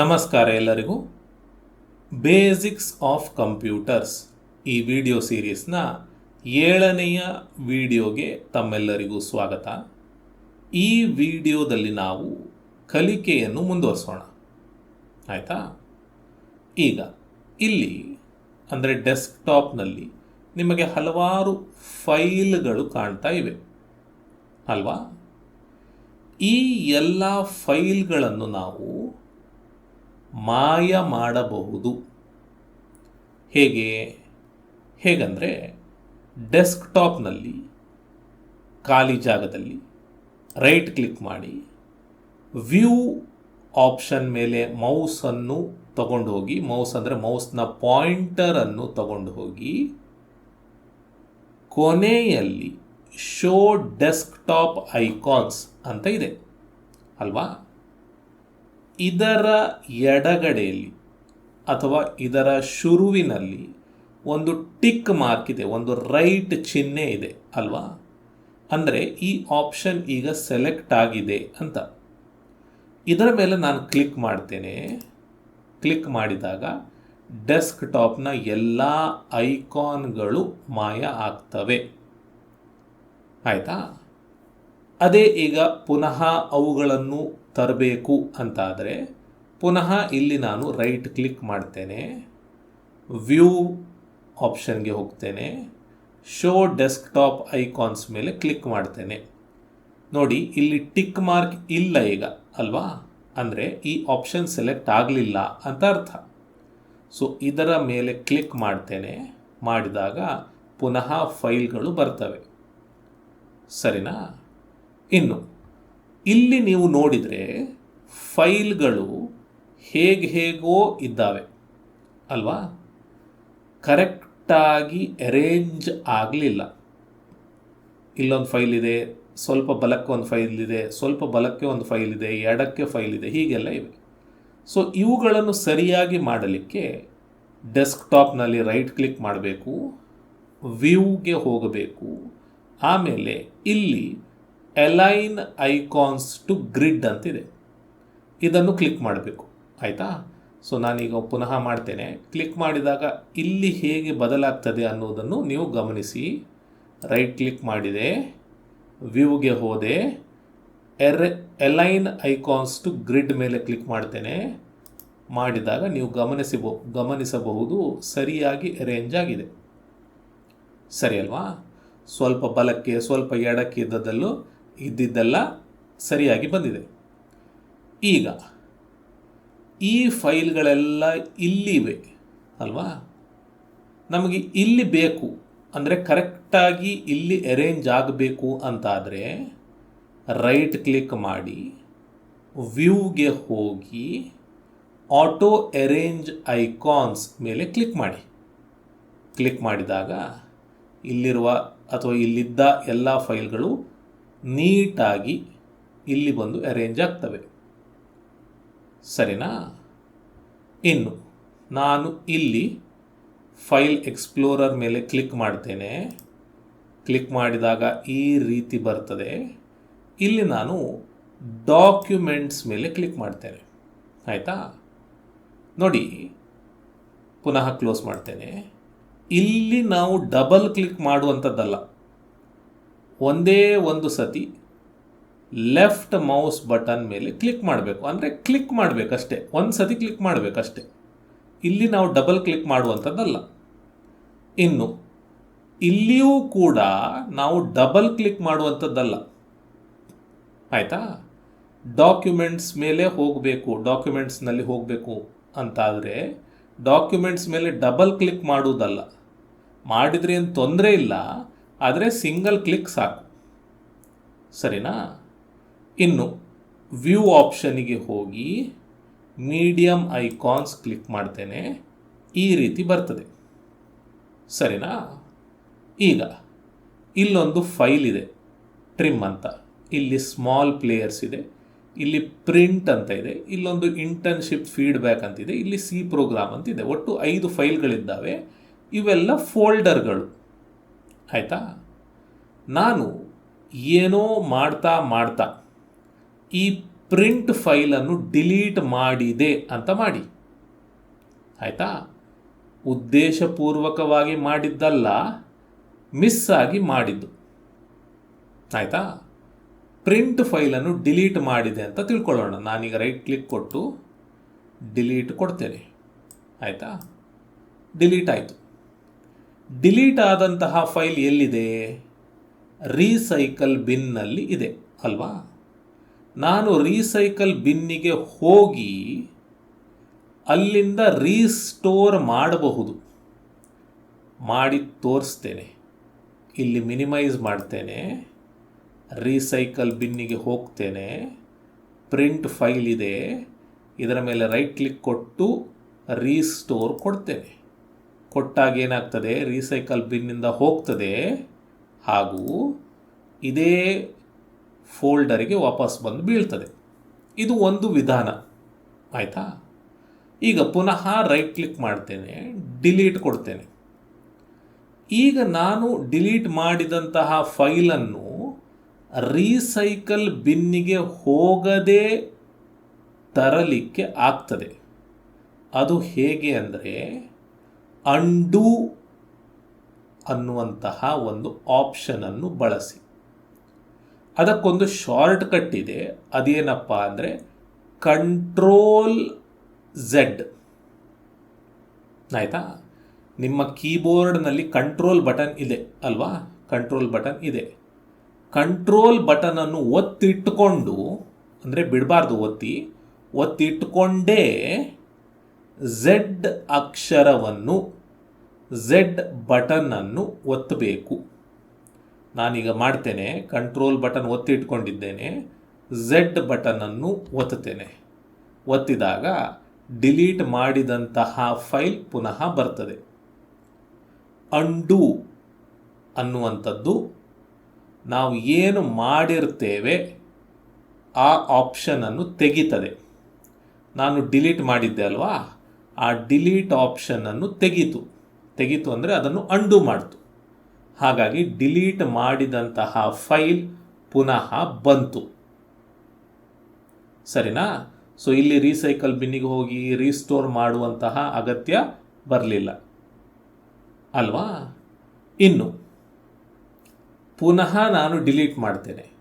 ನಮಸ್ಕಾರ ಎಲ್ಲರಿಗೂ. Basics of computers ಈ ವಿಡಿಯೋ ಸೀರೀಸ್ನ ಏಳನೆಯ ವಿಡಿಯೋಗೆ ತಮ್ಮೆಲ್ಲರಿಗೂ ಸ್ವಾಗತ. ಈ ವಿಡಿಯೋದಲ್ಲಿ ನಾವು ಕಲಿಕೆಯನ್ನು ಮುಂದುವರಿಸೋಣ. ಆಯಿತಾ? ಈಗ ಇಲ್ಲಿ, ಅಂದರೆ ಡೆಸ್ಕ್ಟಾಪ್ನಲ್ಲಿ ನಿಮಗೆ ಹಲವಾರು ಫೈಲ್ಗಳು ಕಾಣ್ತಾ ಇವೆ. ಅಲ್ವಾ? ಈ ಎಲ್ಲ ಫೈಲ್ಗಳನ್ನು ನಾವು ಮಾಯ ಮಾಡಬಹುದು. ಹೇಗೆ? ಹೇಗಂದರೆ ಡೆಸ್ಕ್ಟಾಪ್ನಲ್ಲಿ ಖಾಲಿ ಜಾಗದಲ್ಲಿ ರೈಟ್ ಕ್ಲಿಕ್ ಮಾಡಿ ವ್ಯೂ ಆಪ್ಷನ್ ಮೇಲೆ ಮೌಸನ್ನು ತಗೊಂಡು ಹೋಗಿ, ಮೌಸ್ ಅಂದರೆ ಮೌಸ್ನ ಪಾಯಿಂಟರನ್ನು ತಗೊಂಡು ಹೋಗಿ ಕೊನೆಯಲ್ಲಿ ಶೋ ಡೆಸ್ಕ್ಟಾಪ್ ಐಕಾನ್ಸ್ ಅಂತ ಇದೆ. ಅಲ್ವಾ? ಇದರ ಎಡಗಡೆಯಲ್ಲಿ ಅಥವಾ ಇದರ ಶುರುವಿನಲ್ಲಿ ಒಂದು ಟಿಕ್ ಮಾರ್ಕ್ ಇದೆ, ಒಂದು ರೈಟ್ ಚಿಹ್ನೆ ಇದೆ ಅಲ್ವಾ? ಅಂದರೆ ಈ ಆಪ್ಷನ್ ಈಗ ಸೆಲೆಕ್ಟ್ ಆಗಿದೆ ಅಂತ. ಇದರ ಮೇಲೆ ನಾನು ಕ್ಲಿಕ್ ಮಾಡ್ತೇನೆ. ಕ್ಲಿಕ್ ಮಾಡಿದಾಗ ಡೆಸ್ಕ್ಟಾಪ್ನ ಎಲ್ಲ ಐಕಾನ್ಗಳು ಮಾಯ ಆಗ್ತವೆ. ಆಯಿತಾ? ಅದೇ ಈಗ ಪುನಃ ಅವುಗಳನ್ನು ತರಬೇಕು ಅಂತಾದರೆ, ಪುನಃ ಇಲ್ಲಿ ನಾನು ರೈಟ್ ಕ್ಲಿಕ್ ಮಾಡ್ತೇನೆ ವ್ಯೂ ಆಪ್ಷನ್ಗೆ ಹೋಗ್ತೇನೆ ಶೋ ಡೆಸ್ಕ್ಟಾಪ್ ಐಕಾನ್ಸ್ ಮೇಲೆ ಕ್ಲಿಕ್ ಮಾಡ್ತೇನೆ. ನೋಡಿ, ಇಲ್ಲಿ ಟಿಕ್ ಮಾರ್ಕ್ ಇಲ್ಲ ಈಗ, ಅಲ್ವಾ? ಅಂದರೆ ಈ ಆಪ್ಷನ್ ಸೆಲೆಕ್ಟ್ ಆಗಲಿಲ್ಲ ಅಂತ ಅರ್ಥ. ಸೊ ಇದರ ಮೇಲೆ ಕ್ಲಿಕ್ ಮಾಡ್ತೇನೆ, ಮಾಡಿದಾಗ ಪುನಃ ಫೈಲ್ಗಳು ಬರ್ತವೆ. ಸರಿನಾ? ಇನ್ನು, ಇಲ್ಲಿ ನೀವು ನೋಡಿದರೆ ಫೈಲ್ಗಳು ಹೇಗೆ ಹೇಗೋ ಇದ್ದಾವೆ, ಅಲ್ವಾ? ಕರೆಕ್ಟಾಗಿ ಅರೇಂಜ್ ಆಗಲಿಲ್ಲ. ಇಲ್ಲೊಂದು ಫೈಲ್ ಇದೆ, ಸ್ವಲ್ಪ ಬಲಕ್ಕೆ ಒಂದು ಫೈಲ್ ಇದೆ, ಸ್ವಲ್ಪ ಬಲಕ್ಕೆ ಒಂದು ಫೈಲ್ ಇದೆ, ಎಡಕ್ಕೆ ಫೈಲ್ ಇದೆ, ಹೀಗೆಲ್ಲ ಇವೆ. ಸೊ, ಇವುಗಳನ್ನು ಸರಿಯಾಗಿ ಮಾಡಲಿಕ್ಕೆ ಡೆಸ್ಕ್ಟಾಪ್ನಲ್ಲಿ ರೈಟ್ ಕ್ಲಿಕ್ ಮಾಡಬೇಕು, ವ್ಯೂಗೆ ಹೋಗಬೇಕು, ಆಮೇಲೆ ಇಲ್ಲಿ ಎಲೈನ್ ಐಕಾನ್ಸ್ ಟು ಗ್ರಿಡ್ ಅಂತಿದೆ. ಇದನ್ನು ಕ್ಲಿಕ್ ಮಾಡಬೇಕು. ಆಯಿತಾ? ಸೊ ನಾನೀಗ ಪುನಃ ಮಾಡ್ತೇನೆ. ಕ್ಲಿಕ್ ಮಾಡಿದಾಗ ಇಲ್ಲಿ ಹೇಗೆ ಬದಲಾಗ್ತದೆ ಅನ್ನೋದನ್ನು ನೀವು ಗಮನಿಸಿ. ರೈಟ್ ಕ್ಲಿಕ್ ಮಾಡಿದೆ. ವ್ಯೂಗೆ ಹೋದೆ. Uh align icons to grid ಮೇಲೆ ಕ್ಲಿಕ್ ಮಾಡ್ತೇನೆ. ಮಾಡಿದಾಗ ನೀವು ಗಮನಿಸಬೋ, ಗಮನಿಸಬಹುದು, ಸರಿಯಾಗಿ ಅರೇಂಜ್ ಆಗಿದೆ. ಸರಿ ಅಲ್ವಾ? ಸ್ವಲ್ಪ ಬಲಕ್ಕೆ, ಸ್ವಲ್ಪ ಎಡಕ್ಕೆ ಇದ್ದದಲ್ಲೂ ಇದ್ದಿದ್ದೆಲ್ಲ ಸರಿಯಾಗಿ ಬಂದಿದೆ. ಈಗ ಈ ಫೈಲ್ಗಳೆಲ್ಲ ಇಲ್ಲಿವೆ ಅಲ್ವಾ? ನಮಗೆ ಇಲ್ಲಿ ಬೇಕು ಅಂದರೆ ಕರೆಕ್ಟಾಗಿ ಇಲ್ಲಿ ಅರೇಂಜ್ ಆಗಬೇಕು ಅಂತಾದರೆ ರೈಟ್ ಕ್ಲಿಕ್ ಮಾಡಿ, ವ್ಯೂಗೆ ಹೋಗಿ, ಆಟೋ ಅರೇಂಜ್ ಐಕಾನ್ಸ್ ಮೇಲೆ ಕ್ಲಿಕ್ ಮಾಡಿ. ಕ್ಲಿಕ್ ಮಾಡಿದಾಗ ಇಲ್ಲಿರುವ ಅಥವಾ ಇಲ್ಲಿದ್ದ ಎಲ್ಲ ಫೈಲ್ಗಳು ನೀಟಾಗಿ ಇಲ್ಲಿ ಬಂದು ಅರೇಂಜ್ ಆಗ್ತವೆ. ಸರಿನಾ? ಇನ್ನು ನಾನು ಇಲ್ಲಿ ಫೈಲ್ ಎಕ್ಸ್ಪ್ಲೋರರ್ ಮೇಲೆ ಕ್ಲಿಕ್ ಮಾಡ್ತೇನೆ. ಕ್ಲಿಕ್ ಮಾಡಿದಾಗ ಈ ರೀತಿ ಬರ್ತದೆ. ಇಲ್ಲಿ ನಾನು ಡಾಕ್ಯುಮೆಂಟ್ಸ್ ಮೇಲೆ ಕ್ಲಿಕ್ ಮಾಡ್ತೇನೆ. ಆಯಿತಾ? ನೋಡಿ, ಪುನಃ ಕ್ಲೋಸ್ ಮಾಡ್ತೇನೆ. ಇಲ್ಲಿ ನಾವು ಡಬಲ್ ಕ್ಲಿಕ್ ಮಾಡುವಂಥದ್ದಲ್ಲ. ಒಂದೇ ಒಂದು ಸತಿ ಲೆಫ್ಟ್ ಮೌಸ್ ಬಟನ್ ಮೇಲೆ ಕ್ಲಿಕ್ ಮಾಡಬೇಕು. ಅಂದರೆ ಕ್ಲಿಕ್ ಮಾಡಬೇಕಷ್ಟೇ ಒಂದು ಸತಿ ಕ್ಲಿಕ್ ಮಾಡಬೇಕಷ್ಟೇ ಇಲ್ಲಿ ನಾವು ಡಬಲ್ ಕ್ಲಿಕ್ ಮಾಡುವಂಥದ್ದಲ್ಲ. ಇನ್ನು ಇಲ್ಲಿಯೂ ಕೂಡ ನಾವು ಡಬಲ್ ಕ್ಲಿಕ್ ಮಾಡುವಂಥದ್ದಲ್ಲ. ಆಯಿತಾ? ಡಾಕ್ಯುಮೆಂಟ್ಸ್ ಮೇಲೆ ಹೋಗಬೇಕು. ಡಾಕ್ಯುಮೆಂಟ್ಸ್ನಲ್ಲಿ ಹೋಗಬೇಕು ಅಂತಾದರೆ ಡಾಕ್ಯುಮೆಂಟ್ಸ್ ಮೇಲೆ ಡಬಲ್ ಕ್ಲಿಕ್ ಮಾಡುವುದಲ್ಲ. ಮಾಡಿದ್ರೆ ಏನು ತೊಂದರೆ ಇಲ್ಲ. ಆದರೆ ಸಿಂಗಲ್ ಕ್ಲಿಕ್ ಸಾಕು. ಸರಿನಾ? ಇನ್ನು ವ್ಯೂ ಆಪ್ಷನಿಗೆ ಹೋಗಿ ಮೀಡಿಯಮ್ ಐಕಾನ್ಸ್ ಕ್ಲಿಕ್ ಮಾಡ್ತೇನೆ. ಈ ರೀತಿ ಬರ್ತದೆ. ಸರಿನಾ? ಈಗ ಇಲ್ಲೊಂದು ಫೈಲ್ ಇದೆ. ಟ್ರಿಮ್ ಅಂತ. ಇಲ್ಲಿ ಸ್ಮಾಲ್ ಪ್ಲೇಯರ್ಸ್ ಇದೆ. ಇಲ್ಲಿ ಪ್ರಿಂಟ್ ಅಂತ ಇದೆ. ಇಲ್ಲೊಂದು ಇಂಟರ್ನ್ಶಿಪ್ ಫೀಡ್ಬ್ಯಾಕ್ ಅಂತಿದೆ ಇಲ್ಲಿ ಸಿ ಪ್ರೋಗ್ರಾಮ್ ಅಂತಿದೆ ಒಟ್ಟು ಐದು ಫೈಲ್ಗಳಿದ್ದಾವೆ ಇವೆಲ್ಲ ಫೋಲ್ಡರ್ಗಳು ಆಯಿತಾ? ನಾನು ಏನೋ ಮಾಡ್ತಾ ಮಾಡ್ತಾ ಈ ಪ್ರಿಂಟ್ ಫೈಲನ್ನು ಡಿಲೀಟ್ ಮಾಡಿದೆ ಅಂತ ಮಾಡಿ. ಆಯಿತಾ? ಉದ್ದೇಶಪೂರ್ವಕವಾಗಿ ಮಾಡಿದ್ದಲ್ಲ ಮಿಸ್ ಆಗಿ ಮಾಡಿದ್ದು. ಆಯಿತಾ? ಪ್ರಿಂಟ್ ಫೈಲನ್ನು ಡಿಲೀಟ್ ಮಾಡಿದೆ ಅಂತ ತಿಳ್ಕೊಳ್ಳೋಣ. ನಾನೀಗ ರೈಟ್ ಕ್ಲಿಕ್ ಕೊಟ್ಟು ಡಿಲೀಟ್ ಕೊಡ್ತೇನೆ. ಆಯಿತಾ? ಡಿಲೀಟ್ ಆಯಿತು. ಡಿಲೀಟ್ ಆದಂತಹ ಫೈಲ್ ಎಲ್ಲಿದೆ? ರೀಸೈಕಲ್ ಬಿನ್ನಲ್ಲಿ ಇದೆ, ಅಲ್ವಾ? ನಾನು ರೀಸೈಕಲ್ ಬಿನ್ನಿಗೆ ಹೋಗಿ ಅಲ್ಲಿಂದ ರೀಸ್ಟೋರ್ ಮಾಡಬಹುದು. ಮಾಡಿ ತೋರಿಸ್ತೇನೆ. ಇಲ್ಲಿ ಮಿನಿಮೈಸ್ ಮಾಡ್ತೇನೆ. ರೀಸೈಕಲ್ ಬಿನ್ನಿಗೆ ಹೋಗ್ತೇನೆ. ಪ್ರಿಂಟ್ ಫೈಲ್ ಇದೆ. ಇದರ ಮೇಲೆ ರೈಟ್ ಕ್ಲಿಕ್ ಕೊಟ್ಟು ರೀಸ್ಟೋರ್ ಕೊಡ್ತೇನೆ. ಕೊಟ್ಟಾಗ ಏನಾಗ್ತದೆ? ರೀಸೈಕಲ್ ಬಿನ್ನಿಂದ ಹೋಗ್ತದೆ. ಹಾಗೂ ಇದೇ ಫೋಲ್ಡರಿಗೆ ವಾಪಸ್ ಬಂದು ಬೀಳ್ತದೆ. ಇದು ಒಂದು ವಿಧಾನ. ಆಯಿತಾ? ಈಗ ಪುನಃ ರೈಟ್ ಕ್ಲಿಕ್ ಮಾಡ್ತೇನೆ ಡಿಲೀಟ್ ಕೊಡ್ತೇನೆ. ಈಗ ನಾನು ಡಿಲೀಟ್ ಮಾಡಿದಂತಹ ಫೈಲನ್ನು ರೀಸೈಕಲ್ ಬಿನ್ನಿಗೆ ಹೋಗದೆ ತರಲಿಕ್ಕೆ ಆಗ್ತದೆ. ಅದು ಹೇಗೆ ಅಂದರೆ ಅಂಡು ಅನ್ನುವಂತಹ ಒಂದು ಆಪ್ಷನನ್ನು ಬಳಸಿ. ಅದಕ್ಕೊಂದು ಶಾರ್ಟ್ ಕಟ್ ಇದೆ. ಅದೇನಪ್ಪ ಅಂದರೆ ಕಂಟ್ರೋಲ್ ಝೆಡ್ ಆಯಿತಾ? ನಿಮ್ಮ ಕೀಬೋರ್ಡ್ನಲ್ಲಿ ಕಂಟ್ರೋಲ್ ಬಟನ್ ಇದೆ ಅಲ್ವಾ? ಕಂಟ್ರೋಲ್ ಬಟನ್ ಇದೆ. ಕಂಟ್ರೋಲ್ ಬಟನನ್ನು ಒತ್ತಿಟ್ಟುಕೊಂಡು ಅಂದರೆ ಬಿಡಬಾರ್ದು ಒತ್ತಿ ಒತ್ತಿಟ್ಟುಕೊಂಡೇ ಝೆಡ್ ಅಕ್ಷರವನ್ನು, ಝೆಡ್ ಬಟನನ್ನು ಒತ್ತಬೇಕು. ನಾನೀಗ ಮಾಡ್ತೇನೆ, ಕಂಟ್ರೋಲ್ ಬಟನ್ ಒತ್ತಿ ಇಟ್ಕೊಂಡಿದ್ದೇನೆ ಝೆಡ್ ಬಟನನ್ನು ಒತ್ತುತ್ತೇನೆ. ಒತ್ತಿದಾಗ ಡಿಲೀಟ್ ಮಾಡಿದಂತಹ ಫೈಲ್ ಪುನಃ ಬರ್ತದೆ. ಅಂಡು ಅನ್ನುವಂಥದ್ದು, ನಾವು ಏನು ಮಾಡಿರ್ತೇವೆ ಆ ಆಪ್ಷನನ್ನು ತೆಗಿತದೆ. ನಾನು ಡಿಲೀಟ್ ಮಾಡಿದ್ದೆ ಅಲ್ವಾ? ಆ ಡಿಲೀಟ್ ಆಪ್ಷನನ್ನು ತೆಗೀತು. ತೆಗೀತು ಅಂದರೆ ಅದನ್ನು ಅಂಡು ಮಾಡ್ತು. ಹಾಗಾಗಿ ಡಿಲೀಟ್ ಮಾಡಿದಂತಹ ಫೈಲ್ ಪುನಃ ಬಂತು. ಸರಿನಾ? ಸೊ ಇಲ್ಲಿ ರೀಸೈಕಲ್ ಬಿನ್ನಿಗೆ ಹೋಗಿ ರೀಸ್ಟೋರ್ ಮಾಡುವಂತಹ ಅಗತ್ಯ ಬರಲಿಲ್ಲ. ಅಲ್ವಾ? ಇನ್ನು, ಪುನಃ ನಾನು ಡಿಲೀಟ್ ಮಾಡ್ತೇನೆ.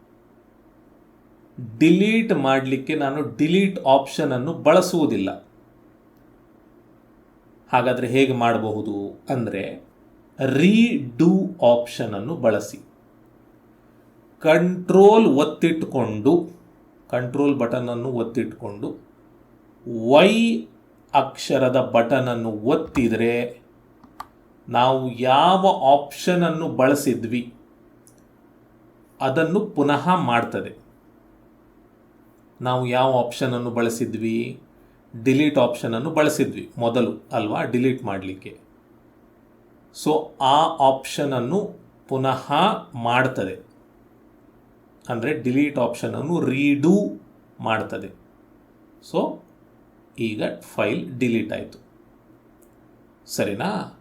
ಡಿಲೀಟ್ ಮಾಡಲಿಕ್ಕೆ ನಾನು ಡಿಲೀಟ್ ಆಪ್ಷನನ್ನು ಬಳಸುವುದಿಲ್ಲ. ಹಾಗಾದರೆ ಹೇಗೆ ಮಾಡಬಹುದು ಅಂದರೆ ರೀಡೂ ಆಪ್ಷನನ್ನು ಬಳಸಿ. ಕಂಟ್ರೋಲ್ ಒತ್ತಿಟ್ಟುಕೊಂಡು ಕಂಟ್ರೋಲ್ ಬಟನನ್ನು ಒತ್ತಿಟ್ಟುಕೊಂಡು ವೈ ಅಕ್ಷರದ ಬಟನನ್ನು ಒತ್ತಿದರೆ ನಾವು ಯಾವ ಆಪ್ಷನನ್ನು ಬಳಸಿದ್ವಿ ಅದನ್ನು ಪುನಃ ಮಾಡ್ತದೆ. ನಾವು ಯಾವ ಆಪ್ಷನನ್ನು ಬಳಸಿದ್ವಿ? ಡಿಲೀಟ್ ಆಪ್ಷನನ್ನು ಬಳಸಿದ್ವಿ ಮೊದಲು ಅಲ್ವಾ? ಡಿಲೀಟ್ ಮಾಡಲಿಕ್ಕೆ. ಸೊ ಆ ಆಪ್ಷನನ್ನು ಪುನಃ ಮಾಡ್ತದೆ. ಅಂದರೆ ಡಿಲೀಟ್ ಆಪ್ಷನನ್ನು ರೀಡೂ ಮಾಡ್ತದೆ. ಸೊ ಈಗ ಫೈಲ್ ಡಿಲೀಟ್ ಆಯಿತು. ಸರಿನಾ?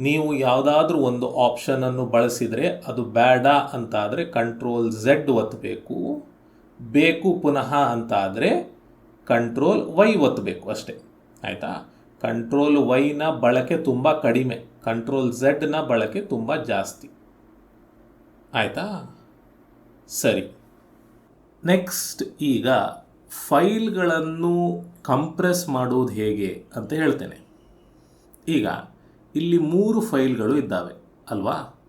ನೀವು ಯಾವುದಾದ್ರೂ ಒಂದು ಆಪ್ಷನನ್ನು ಬಳಸಿದರೆ ಅದು ಬೇಡ ಅಂತಾದರೆ ಕಂಟ್ರೋಲ್ ಝೆಡ್ ಒತ್ತಬೇಕು ಬೇಕು ಪುನಃ ಅಂತ ಆದರೆ ಕಂಟ್ರೋಲ್ ವೈ ಒತ್ತಬೇಕು ಅಷ್ಟೇ. ಆಯಿತಾ? ಕಂಟ್ರೋಲ್ ವೈನ ಬಳಕೆ ತುಂಬ ಕಡಿಮೆ. ಕಂಟ್ರೋಲ್ ಝಡ್ನ ಬಳಕೆ ತುಂಬ ಜಾಸ್ತಿ. ಆಯಿತಾ? ಸರಿ. ನೆಕ್ಸ್ಟ್ ಈಗ ಫೈಲ್ಗಳನ್ನು ಕಂಪ್ರೆಸ್ ಮಾಡುವುದು ಹೇಗೆ ಅಂತ ಹೇಳ್ತೇನೆ. ಈಗ ಇಲ್ಲಿ ಮೂರು ಫೈಲ್ಗಳು ಇದ್ದಾವೆ, ಅಲ್ವಾ?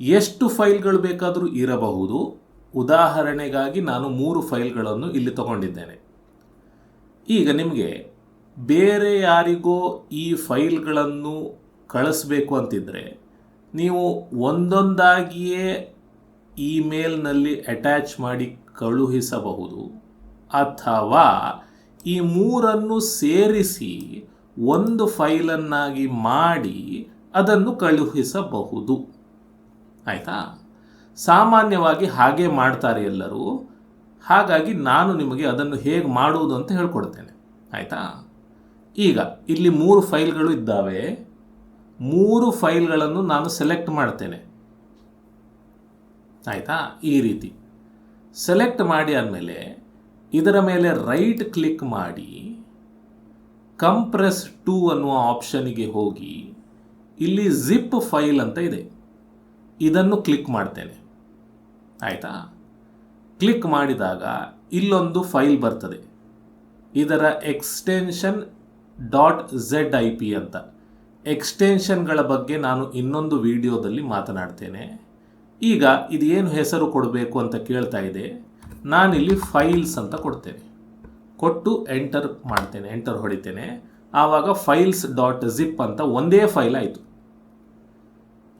ಎಷ್ಟು ಫೈಲ್ಗಳು ಬೇಕಾದರೂ ಇರಬಹುದು. ಉದಾಹರಣೆಗಾಗಿ ನಾನು ಮೂರು ಫೈಲ್ಗಳನ್ನು ಇಲ್ಲಿ ತಗೊಂಡಿದ್ದೇನೆ. ಈಗ ನಿಮಗೆ ಬೇರೆ ಯಾರಿಗೋ ಈ ಫೈಲ್ಗಳನ್ನು ಕಳಿಸ್ಬೇಕು ಅಂತಿದ್ದರೆ ನೀವು ಒಂದೊಂದಾಗಿಯೇ ಇಮೇಲ್ನಲ್ಲಿ ಅಟ್ಯಾಚ್ ಮಾಡಿ ಕಳುಹಿಸಬಹುದು. ಅಥವಾ ಈ ಮೂರನ್ನು ಸೇರಿಸಿ ಒಂದು ಫೈಲನ್ನಾಗಿ ಮಾಡಿ ಅದನ್ನು ಕಳುಹಿಸಬಹುದು. ಆಯಿತಾ? ಸಾಮಾನ್ಯವಾಗಿ ಹಾಗೆ ಮಾಡ್ತಾರೆ ಎಲ್ಲರೂ. ಹಾಗಾಗಿ ನಾನು ನಿಮಗೆ ಅದನ್ನು ಹೇಗೆ ಮಾಡುವುದು ಅಂತ ಹೇಳ್ಕೊಡ್ತೇನೆ. ಆಯಿತಾ? ಈಗ ಇಲ್ಲಿ ಮೂರು ಫೈಲ್ಗಳು ಇದ್ದಾವೆ. ಮೂರು ಫೈಲ್ಗಳನ್ನು ನಾನು ಸೆಲೆಕ್ಟ್ ಮಾಡ್ತೇನೆ. ಆಯಿತಾ? ಈ ರೀತಿ. ಸೆಲೆಕ್ಟ್ ಮಾಡಿ ಆದಮೇಲೆ ಇದರ ಮೇಲೆ ರೈಟ್ ಕ್ಲಿಕ್ ಮಾಡಿ ಕಂಪ್ರೆಸ್ ಟು ಅನ್ನುವ ಆಪ್ಷನಿಗೆ ಹೋಗಿ ಇಲ್ಲಿ ಜಿಪ್ ಫೈಲ್ ಅಂತ ಇದೆ. ಇದನ್ನು ಕ್ಲಿಕ್ ಮಾಡ್ತೇನೆ. ಆಯಿತಾ? ಕ್ಲಿಕ್ ಮಾಡಿದಾಗ ಇಲ್ಲೊಂದು ಫೈಲ್ ಬರ್ತದೆ. ಇದರ extension dot Z I P ಅಂತ. ಎಕ್ಸ್ಟೆನ್ಷನ್ಗಳ ಬಗ್ಗೆ ನಾನು ಇನ್ನೊಂದು ವಿಡಿಯೋದಲ್ಲಿ ಮಾತನಾಡ್ತೇನೆ. ಈಗ ಇದು ಏನು ಹೆಸರು ಕೊಡಬೇಕು ಅಂತ ಕೇಳ್ತಾ ಇದೆ. ನಾನಿಲ್ಲಿ ಫೈಲ್ಸ್ ಅಂತ ಕೊಡ್ತೇನೆ. ಕೊಟ್ಟು ಎಂಟರ್ ಮಾಡ್ತೇನೆ, ಎಂಟರ್ ಹೊಡಿತೇನೆ. ಆವಾಗ ಫೈಲ್ಸ್ ಡಾಟ್ ಜಿಪ್ ಅಂತ ಒಂದೇ ಫೈಲ್ ಆಯಿತು.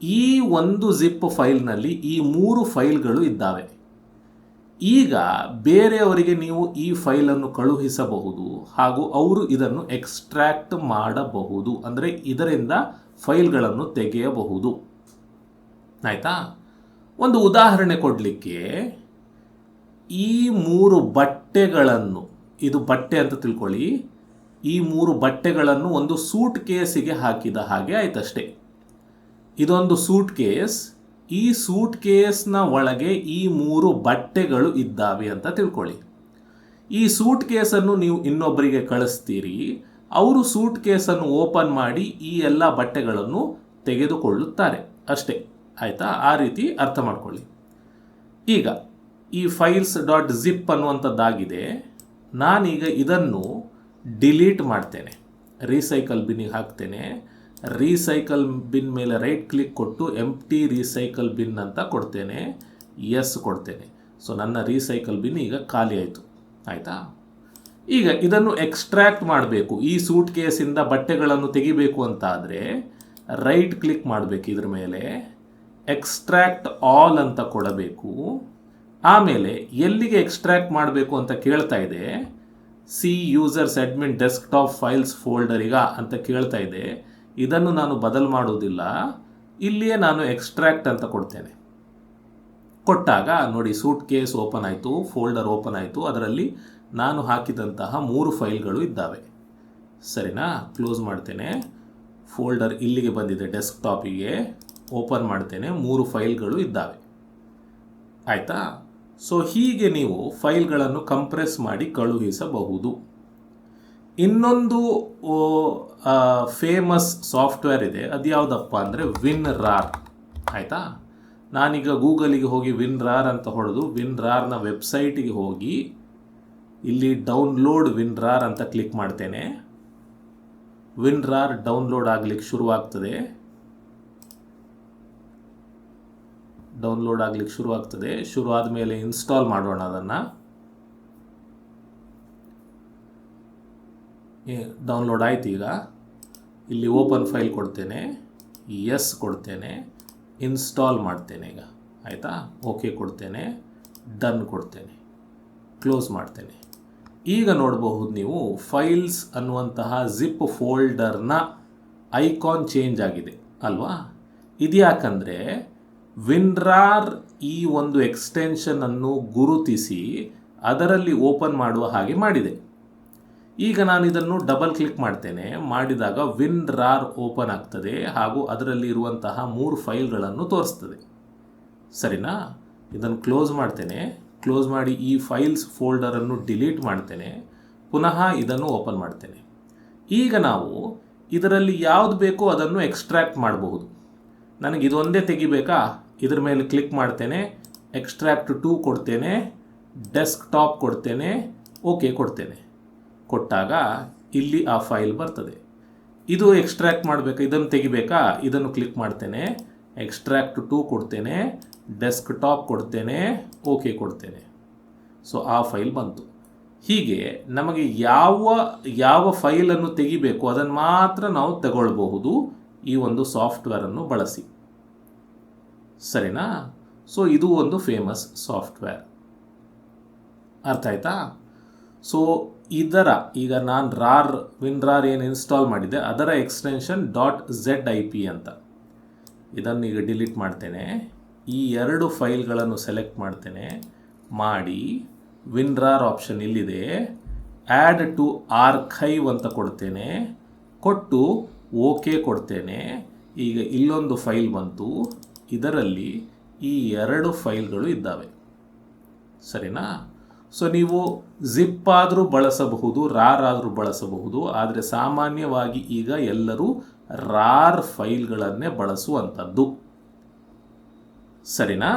ಈ ಒಂದು ಝಿಪ್ ಫೈಲ್ನಲ್ಲಿ ಈ ಮೂರು ಫೈಲ್ಗಳು ಇದ್ದಾವೆ. ಈಗ ಬೇರೆಯವರಿಗೆ ನೀವು ಈ ಫೈಲನ್ನು ಕಳುಹಿಸಬಹುದು ಹಾಗೂ ಅವರು ಇದನ್ನು ಎಕ್ಸ್ಟ್ರಾಕ್ಟ್ ಮಾಡಬಹುದು. ಅಂದರೆ ಇದರಿಂದ ಫೈಲ್ಗಳನ್ನು ತೆಗೆಯಬಹುದು. ಆಯಿತಾ? ಒಂದು ಉದಾಹರಣೆ ಕೊಡಲಿಕ್ಕೆ ಈ ಮೂರು ಬಟ್ಟೆಗಳನ್ನು, ಇದು ಬಟ್ಟೆ ಅಂತ ತಿಳ್ಕೊಳ್ಳಿ. ಈ ಮೂರು ಬಟ್ಟೆಗಳನ್ನು ಒಂದು ಸೂಟ್ ಕೇಸಿಗೆ ಹಾಕಿದ ಹಾಗೆ ಆಯ್ತಷ್ಟೇ. ಇದೊಂದು ಸೂಟ್ ಕೇಸ್ ಈ ಸೂಟ್ ಕೇಸ್ನ ಒಳಗೆ ಈ ಮೂರು ಬಟ್ಟೆಗಳು ಇದ್ದಾವೆ ಅಂತ ತಿಳ್ಕೊಳ್ಳಿ. ಈ ಸೂಟ್ ಕೇಸನ್ನು ನೀವು ಇನ್ನೊಬ್ಬರಿಗೆ ಕಳಿಸ್ತೀರಿ, ಅವರು ಸೂಟ್ ಕೇಸನ್ನು ಓಪನ್ ಮಾಡಿ ಈ ಎಲ್ಲ ಬಟ್ಟೆಗಳನ್ನು ತೆಗೆದುಕೊಳ್ಳುತ್ತಾರೆ. ಅಷ್ಟೇ, ಆಯಿತಾ? ಆ ರೀತಿ ಅರ್ಥ ಮಾಡ್ಕೊಳ್ಳಿ. ಈಗ, ಈ ಫೈಲ್ಸ್ ಡಾಟ್ ಜಿಪ್ ಅನ್ನುವಂಥದ್ದಾಗಿದೆ. ನಾನೀಗ ಇದನ್ನು ಡಿಲೀಟ್ ಮಾಡ್ತೇನೆ. ರೀಸೈಕಲ್ ಬಿನ್ನಿಗೆ ಹಾಕ್ತೇನೆ. ರೀಸೈಕಲ್ ಬಿನ್ ಮೇಲೆ ರೈಟ್ ಕ್ಲಿಕ್ ಕೊಟ್ಟು ಎಂ ಟಿ ರೀಸೈಕಲ್ ಬಿನ್ ಅಂತ ಕೊಡ್ತೇನೆ. ಎಸ್ ಕೊಡ್ತೇನೆ. ಸೊ ನನ್ನ ರೀಸೈಕಲ್ ಬಿನ್ ಈಗ ಖಾಲಿ ಆಯಿತು. ಆಯಿತಾ? ಈಗ ಇದನ್ನು ಎಕ್ಸ್ಟ್ರಾಕ್ಟ್ ಮಾಡಬೇಕು. ಈ ಸೂಟ್ ಕೇಸಿಂದ ಬಟ್ಟೆಗಳನ್ನು ತೆಗಿಬೇಕು ಅಂತ ಆದರೆ ರೈಟ್ ಕ್ಲಿಕ್ ಮಾಡಬೇಕು ಇದ್ರ ಮೇಲೆ. ಎಕ್ಸ್ಟ್ರಾಕ್ಟ್ ಆಲ್ ಅಂತ ಕೊಡಬೇಕು. ಆಮೇಲೆ ಎಲ್ಲಿಗೆ ಎಕ್ಸ್ಟ್ರಾಕ್ಟ್ ಮಾಡಬೇಕು ಅಂತ ಕೇಳ್ತಾ ಇದೆ. C users admin desktop files ಫೋಲ್ಡರಿಗ ಅಂತ ಕೇಳ್ತಾ ಇದೆ. ಇದನ್ನು ನಾನು ಬದಲು ಮಾಡುವುದಿಲ್ಲ. ಇಲ್ಲಿಯೇ ನಾನು ಎಕ್ಸ್ಟ್ರಾಕ್ಟ್ ಅಂತ ಕೊಡ್ತೇನೆ. ಕೊಟ್ಟಾಗ ನೋಡಿ ಸೂಟ್ ಕೇಸ್ ಓಪನ್ ಆಯಿತು, ಫೋಲ್ಡರ್ ಓಪನ್ ಆಯಿತು. ಅದರಲ್ಲಿ ನಾನು ಹಾಕಿದಂತಹ ಮೂರು ಫೈಲ್ಗಳು ಇದ್ದಾವೆ. ಸರಿನಾ? ಕ್ಲೋಸ್ ಮಾಡ್ತೇನೆ. ಫೋಲ್ಡರ್ ಇಲ್ಲಿಗೆ ಬಂದಿದೆ ಡೆಸ್ಕ್ಟಾಪಿಗೆ. ಓಪನ್ ಮಾಡ್ತೇನೆ. ಮೂರು ಫೈಲ್ಗಳು ಇದ್ದಾವೆ. ಆಯಿತಾ? ಸೊ ಹೀಗೆ ನೀವು ಫೈಲ್ಗಳನ್ನು ಕಂಪ್ರೆಸ್ ಮಾಡಿ ಕಳುಹಿಸಬಹುದು. ಇನ್ನೊಂದು ಫೇಮಸ್ ಸಾಫ್ಟ್ವೇರ್ ಇದೆ. ಅದು ಯಾವುದಪ್ಪ ಅಂದರೆ ವಿನ್ ರಾರ್ ಆಯಿತಾ? ನಾನೀಗ ಗೂಗಲಿಗೆ ಹೋಗಿ ವಿನ್ ರಾರ್ ಅಂತ ಹೊಡೆದು ವಿನ್ ರಾರ್ನ ವೆಬ್ಸೈಟಿಗೆ ಹೋಗಿ ಇಲ್ಲಿ ಡೌನ್ಲೋಡ್ ವಿನ್ ರಾರ್ ಅಂತ ಕ್ಲಿಕ್ ಮಾಡ್ತೇನೆ. ವಿನ್ ರಾರ್ ಡೌನ್ಲೋಡ್ ಆಗಲಿಕ್ಕೆ ಶುರುವಾಗ್ತದೆ. ಡೌನ್ಲೋಡ್ ಆಗಲಿಕ್ಕೆ ಶುರುವಾಗ್ತದೆ. ಶುರು ಆದಮೇಲೆ ಇನ್ಸ್ಟಾಲ್ ಮಾಡೋಣ ಅದನ್ನು. ಡೌನ್ಲೋಡ್ ಆಯ್ತು ಈಗ. ಇಲ್ಲಿ ಓಪನ್ ಫೈಲ್ ಕೊಡ್ತೇನೆ. ಎಸ್ ಕೊಡ್ತೇನೆ. ಇನ್ಸ್ಟಾಲ್ ಮಾಡ್ತೇನೆ ಈಗ. ಆಯಿತಾ? ಓಕೆ ಕೊಡ್ತೇನೆ. ಡನ್ ಕೊಡ್ತೇನೆ. ಕ್ಲೋಸ್ ಮಾಡ್ತೇನೆ. ಈಗ ನೋಡಬಹುದು ನೀವು ಫೈಲ್ಸ್ ಅನ್ನುವಂತಹ ಜಿಪ್ ಫೋಲ್ಡರ್ನ ಐಕಾನ್ ಚೇಂಜ್ ಆಗಿದೆ. ಅಲ್ವಾ? ಇದ್ಯಾಕಂದರೆ ವಿನ್ರಾರ್ ಈ ಒಂದು ಎಕ್ಸ್ಟೆನ್ಷನನ್ನು ಗುರುತಿಸಿ ಅದರಲ್ಲಿ ಓಪನ್ ಮಾಡುವ ಹಾಗೆ ಮಾಡಿದೆ. ಈಗ ನಾನು ಇದನ್ನು ಡಬಲ್ ಕ್ಲಿಕ್ ಮಾಡ್ತೇನೆ. ಮಾಡಿದಾಗ ವಿನ್ ರಾರ್ ಓಪನ್ ಆಗ್ತದೆ ಹಾಗೂ ಅದರಲ್ಲಿ ಇರುವಂತಹ ಮೂರು ಫೈಲ್ಗಳನ್ನು ತೋರಿಸ್ತದೆ. ಸರಿನಾ? ಇದನ್ನು ಕ್ಲೋಸ್ ಮಾಡ್ತೇನೆ. ಕ್ಲೋಸ್ ಮಾಡಿ ಈ ಫೈಲ್ಸ್ ಫೋಲ್ಡರನ್ನು ಡಿಲೀಟ್ ಮಾಡ್ತೇನೆ. ಪುನಃ ಇದನ್ನು ಓಪನ್ ಮಾಡ್ತೇನೆ. ಈಗ ನಾವು ಇದರಲ್ಲಿ ಯಾವುದು ಬೇಕೋ ಅದನ್ನು ಎಕ್ಸ್ಟ್ರಾಕ್ಟ್ ಮಾಡಬಹುದು. ನನಗೆ ಇದೊಂದೇ ತೆಗಿಬೇಕಾ? ಇದರ ಮೇಲೆ ಕ್ಲಿಕ್ ಮಾಡ್ತೇನೆ. ಎಕ್ಸ್ಟ್ರಾಕ್ಟ್ ಟು ಕೊಡ್ತೇನೆ. ಡೆಸ್ಕ್ ಟಾಪ್ ಕೊಡ್ತೇನೆ. ಓಕೆ ಕೊಡ್ತೇನೆ. ಕೊಟ್ಟಾಗ ಇಲ್ಲಿ ಆ ಫೈಲ್ ಬರ್ತದೆ. ಇದು ಎಕ್ಸ್ಟ್ರಾಕ್ಟ್ ಮಾಡಬೇಕಾ? ಇದನ್ನು ತೆಗಿಬೇಕಾ? ಇದನ್ನು ಕ್ಲಿಕ್ ಮಾಡ್ತೇನೆ. ಎಕ್ಸ್ಟ್ರಾಕ್ಟ್ ಟು ಕೊಡ್ತೇನೆ. ಡೆಸ್ಕ್ ಟಾಪ್ ಕೊಡ್ತೇನೆ. ಓಕೆ ಕೊಡ್ತೇನೆ. ಸೊ ಆ ಫೈಲ್ ಬಂತು. ಹೀಗೆ ನಮಗೆ ಯಾವ ಯಾವ ಫೈಲನ್ನು ತೆಗಿಬೇಕು ಅದನ್ನು ಮಾತ್ರ ನಾವು ತಗೊಳ್ಬಹುದು ಈ ಒಂದು ಸಾಫ್ಟ್ವೇರನ್ನು ಬಳಸಿ. ಸರಿನಾ? ಸೊ ಇದು ಒಂದು ಫೇಮಸ್ ಸಾಫ್ಟ್ವೇರ್. ಅರ್ಥ ಆಯ್ತಾ? ಸೊ ಇದರ, ಈಗ ನಾನು ರಾರ್ ವಿನ್ರಾರ್ ಏನು ಇನ್ಸ್ಟಾಲ್ ಮಾಡಿದೆ ಅದರ extension dot Z I P ಅಂತ. ಇದನ್ನು ಈಗ ಡಿಲೀಟ್ ಮಾಡ್ತೇನೆ. ಈ ಎರಡು ಫೈಲ್ಗಳನ್ನು ಸೆಲೆಕ್ಟ್ ಮಾಡ್ತೇನೆ. ಮಾಡಿ ವಿನ್ರಾರ್ ಆಪ್ಷನ್ ಇಲ್ಲಿದೆ. ಆ್ಯಡ್ ಟು ಆರ್ಕೈವ್ ಅಂತ ಕೊಡ್ತೇನೆ. ಕೊಟ್ಟು ಓಕೆ ಕೊಡ್ತೇನೆ. ಈಗ ಇಲ್ಲೊಂದು ಫೈಲ್ ಬಂತು. ಇದರಲ್ಲಿ ಈ ಎರಡು ಫೈಲ್ಗಳು ಇದ್ದಾವೆ. ಸರಿನಾ? ಸೊ ನೀವು ಜಿಪ್ ಆದರೂ ಬಳಸಬಹುದು ರಾರ್ ಆದರೂ ಬಳಸಬಹುದು, ಆದರೆ ಸಾಮಾನ್ಯವಾಗಿ ಈಗ ಎಲ್ಲರೂ ರಾರ್ ಫೈಲ್ಗಳನ್ನೇ ಬಳಸುವಂಥದ್ದು. ಸರಿನಾ?